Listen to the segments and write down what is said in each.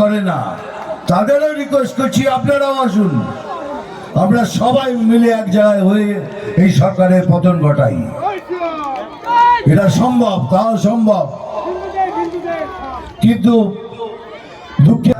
করে না। তাদেরও রিকোয়েস্ট করছি, আপনারাও আসুন। আমরা সবাই মিলে এক জায়গায় হয়ে এই সরকারের পতন ঘটাই। এটা সম্ভব, তাও সম্ভব। কিন্তু দুঃখে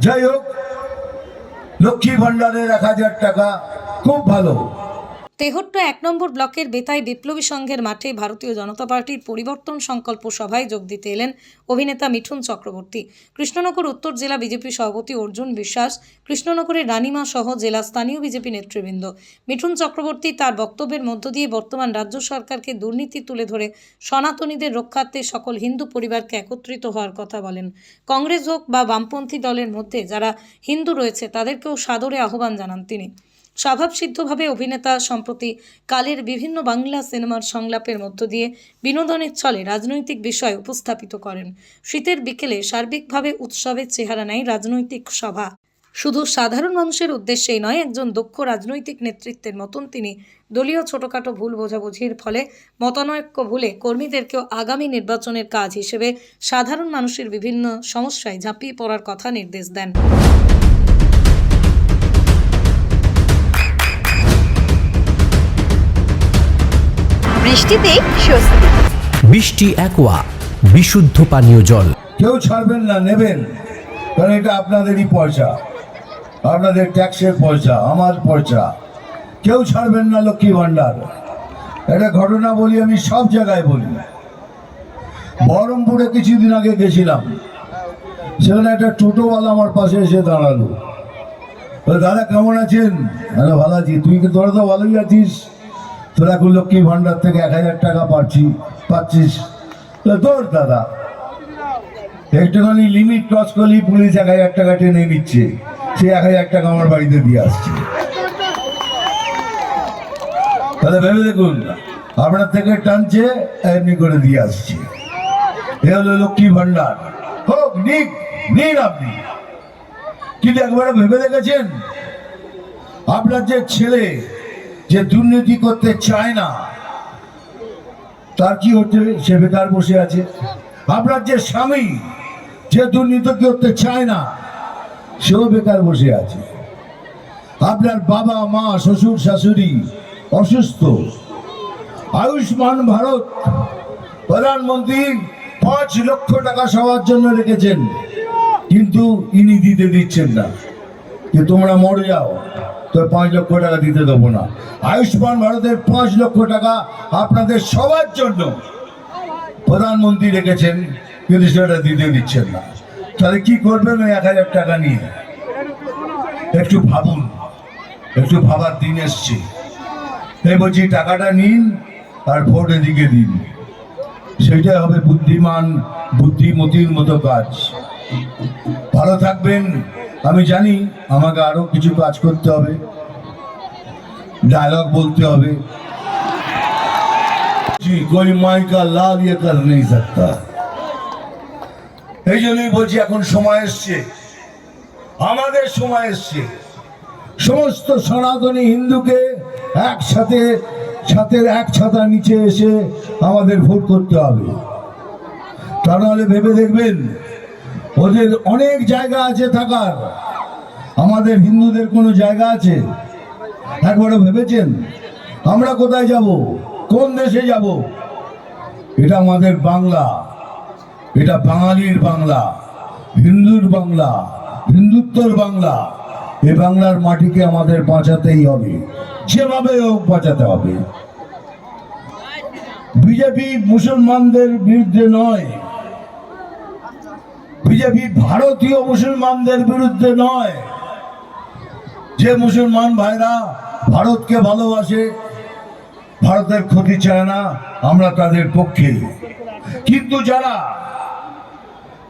যাই হোক, লক্ষ্মী ভান্ডারের এক হাজার টাকা, খুব ভালো। তেহট্ট এক নম্বর ব্লকের বেতাই বিপ্লবী সংঘের মাঠে ভারতীয় জনতা পার্টির পরিবর্তন সংকল্প সভায় যোগ দিতে এলেন অভিনেতা মিঠুন চক্রবর্তী। কৃষ্ণনগর উত্তর জেলা বিজেপি সভাপতি অর্জুন বিশ্বাস, কৃষ্ণনগরের রানিমা সহ জেলা স্থানীয় বিজেপি নেতৃবৃন্দ। মিঠুন চক্রবর্তী তার বক্তব্যের মধ্য দিয়ে বর্তমান রাজ্য সরকারকে দুর্নীতি তুলে ধরে সনাতনীদের রক্ষার্থে সকল হিন্দু পরিবারকে একত্রিত হওয়ার কথা বলেন। কংগ্রেস হোক বা বামপন্থী দলের মধ্যে যারা হিন্দু রয়েছে, তাদেরকেও সাদরে আহ্বান জানান তিনি। স্বভাবসিদ্ধভাবে অভিনেতা সম্প্রতি কালের বিভিন্ন বাংলা সিনেমার সংলাপের মধ্য দিয়ে বিনোদনের ছলে রাজনৈতিক বিষয় উপস্থাপিত করেন। শীতের বিকেলে সার্বিকভাবে উৎসবের চেহারা নেয় রাজনৈতিক সভা। শুধু সাধারণ মানুষের উদ্দেশ্যেই নয়, একজন দক্ষ রাজনৈতিক নেতৃত্বের মতন তিনি দলীয় ছোটখাটো ভুল বোঝাবুঝির ফলে মতানৈক্য ভুলে কর্মীদেরকেও আগামী নির্বাচনের কাজ হিসেবে সাধারণ মানুষের বিভিন্ন সমস্যায় ঝাঁপিয়ে পড়ার কথা নির্দেশ দেন। বৃষ্টিতে স্বস্তি। বৃষ্টি অ্যাকোয়া বিশুদ্ধ পানীয় জল। কেউ ছাড়বেন না নেবেন। কারণ এটা আপনাদেরই পয়সা। আপনাদের ট্যাক্সের পয়সা আমার পয়সা। কেউ ছাড়বেন না লক্ষ্মী ভাণ্ডার। এটা ঘটনা বলি আমি সব জায়গায় বলি। বহরমপুরে কিছুদিন আগে গেছিলাম। সেখানে একটা টোটোওয়ালা আমার পাশে এসে দাঁড়াল। দাদা কেমন আছেন? ভালো আছি। তুই কি তোরা তো ভালোই আছিস? তোরা এখন লক্ষ্মী ভাণ্ডার থেকে এক হাজার টাকা পাচ্ছি, পাচ্ছিস? তোর দাদা, একটুখানি লিমিট ক্রস করলেই পুলিশ এক হাজার টাকা টেনে নিচ্ছে। সে এক হাজার টাকা আমার বাড়িতে দিয়ে আসছে। তাহলে ভেবে দেখুন, আপনার থেকে টানছে, এমনি করে দিয়ে আসছে। এ হলো লক্ষ্মী ভান্ডার। হোক, নিক, নিন আপনি। কিন্তু একবারে ভেবে দেখেছেন? আপনার যে ছেলে যে দুর্নীতি করতে চায় না, তার কি হচ্ছে? সে বেকার বসে আছে। আপনার যে স্বামী, যে দুর্নীতি করতে চায় না, সেও বেকার বসে আছে। আপনার বাবা, মা, শ্বশুর, শাশুড়ি অসুস্থ। আয়ুষ্মান ভারত প্রধানমন্ত্রী পাঁচ লক্ষ টাকা সবার জন্য রেখেছেন, কিন্তু ইনি দিতে দিচ্ছেন না। যে তোমরা মরে যাও। তো পাঁচ লক্ষ টাকা দিতে দেবো না। আয়ুষ্মান ভারতের পাঁচ লক্ষ টাকা আপনাদের সবার জন্য। প্রধানমন্ত্রী রেখেছেন, কিন্তু সেটা দিতে দিচ্ছেন না। তাহলে কি করবেন ওই এক হাজার টাকা নিয়ে? একটু ভাবুন, একটু ভাবার দিন এসছে। এই বলছি, টাকাটা নিন আর ভোট এদিকে দিন। সেটাই হবে বুদ্ধিমান, বুদ্ধিমতির মতো কাজ। ভালো থাকবেন। আমি জানি আমাকে আরও কিছু কাজ করতে হবে ডায়লগ বলতে হবে। ইয়ে এই জন্যই বলছি এখন সময় এসছে। আমাদের সময় এসছে। সমস্ত সনাতনী হিন্দুকে একসাথে, ছাতের এক ছাতা নিচে এসে আমাদের ভোট করতে হবে। তা নাহলে ভেবে দেখবেন ওদের অনেক জায়গা আছে থাকার। আমাদের হিন্দুদের কোনো জায়গা আছে? একবারও ভেবেছেন? আমরা কোথায় যাব? কোন দেশে যাব? এটা আমাদের বাংলা। এটা বাঙালির বাংলা, হিন্দুর বাংলা, হিন্দুত্বর বাংলা। এ বাংলার মাটিকে আমাদের বাঁচাতেই হবে। যেভাবে হোক বাঁচাতে হবে। বিজেপি মুসলমানদের বিরুদ্ধে নয়। বিজেপি ভারতীয় মুসলমানদের বিরুদ্ধে নয়। যে মুসলমান ভাইরা ভারতকে ভালোবাসে, ভারতের ক্ষতি চায় না, আমরা তাদের পক্ষে। কিন্তু যারা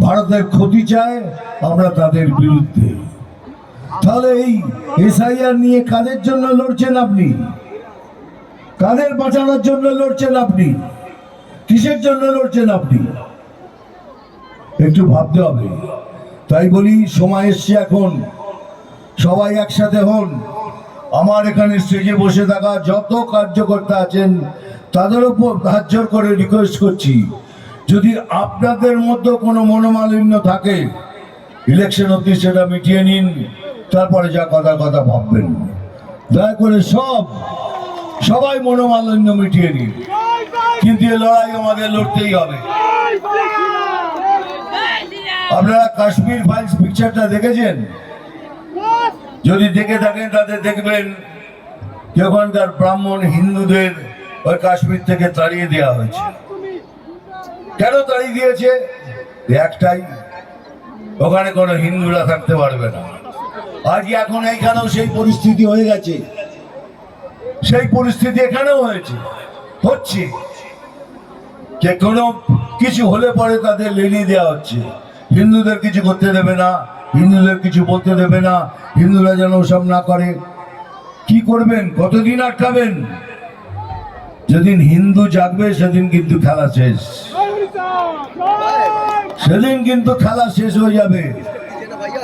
ভারতের ক্ষতি চায়, আমরা তাদের বিরুদ্ধে। তাহলে এই এসআইআর নিয়ে কাদের জন্য লড়ছেন আপনি? কাদের বাঁচানোর জন্য লড়ছেন আপনি? কিসের জন্য লড়ছেন আপনি? একটু ভাবতে হবে। তাই বলি, সময় এসছে এখন। সবাই একসাথে হন। আমার এখানে স্টেজে বসে থাকা যত কার্যকর্তা আছেন, তাদের উপর জোর করে রিকোয়েস্ট করছি। যদি আপনাদের মধ্যে কোনো মনোমালিন্য থাকে ইলেকশন অব্দি সেটা মিটিয়ে নিন, তারপরে যা কথা কথা ভাববেন। দয়া করে সব, সবাই মনোমালিন্য মিটিয়ে নিন। কিন্তু এ লড়াই আমাদের লড়তেই হবে। আপনারা কাশ্মীর ফাইলস পিকচারটা দেখেছেন? যদি দেখে থাকেন তাদের দেখবেন ওখানকার ব্রাহ্মণ হিন্দুদের ওই কাশ্মীর থেকে তাড়িয়ে দেওয়া হয়েছে। কেন তাড়িয়ে দিয়েছে? একটাই ওখানে কোনো হিন্দুরা থাকতে পারবে না। আজ এখন এইখানেও সেই পরিস্থিতি হয়ে গেছে। সেই পরিস্থিতি এখানেও হয়েছে হচ্ছে। যে কোনো কিছু হলে পরে তাদের লেলিয়ে দেওয়া হচ্ছে। হিন্দুদের কিছু করতে দেবে না, হিন্দুদের কিছু বলতে দেবে না, হিন্দুরা যেন ওসব না করে। কি করবেন? কতদিন আটকাবেন? যেদিন হিন্দু জাগবে, সেদিন কিন্তু খেলা শেষ। সেদিন কিন্তু খেলা শেষ হয়ে যাবে।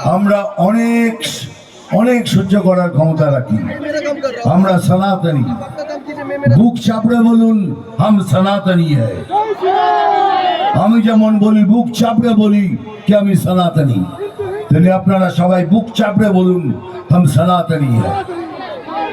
আমরা অনেক অনেক সহ্য করার ক্ষমতা রাখি। আমরা সনাতনী। বুক চাপড়ে বলুন, হাম সনাতনী হ্যায়। আমি যেমন বলি, বুক চাপড়ে বলি, কি আমি সনাতনী তাহলে আপনারা সবাই বুক চাপড়ে বলুন হাম সনাতনী হ্যায়